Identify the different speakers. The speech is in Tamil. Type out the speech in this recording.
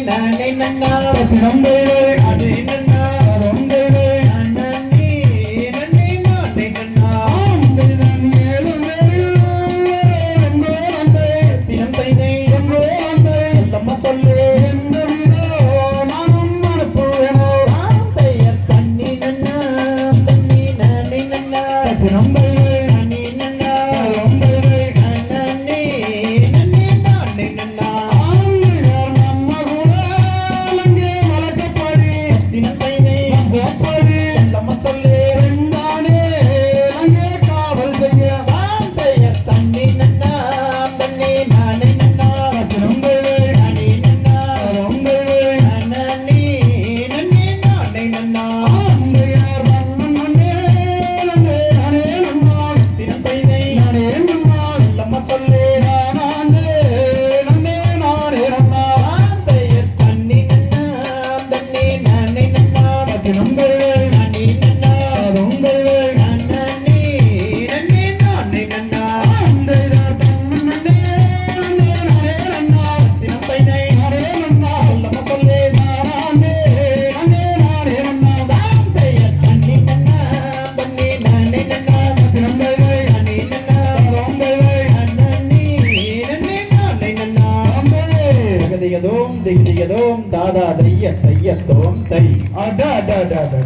Speaker 1: அடி நன்னா ரொம்பையிலே நன்னி நன்னி நானே நன்னா. ஆம்பைதான் ஏழு வேறு எங்கோ நம்பை தினம்பைனை எங்கோ நம்பை சொல்லம்மா சொல்லு எந்த வீரோ நானும் அனுப்புவேனோ ஆம்பையர் தண்ணி நன்னா தண்ணி நானே நன்னா. தினம்பையிலே திகதிகதோம் திகதிகதோம் தாதா தைய தையத்தோம் தை. அடா அடா அடா அடா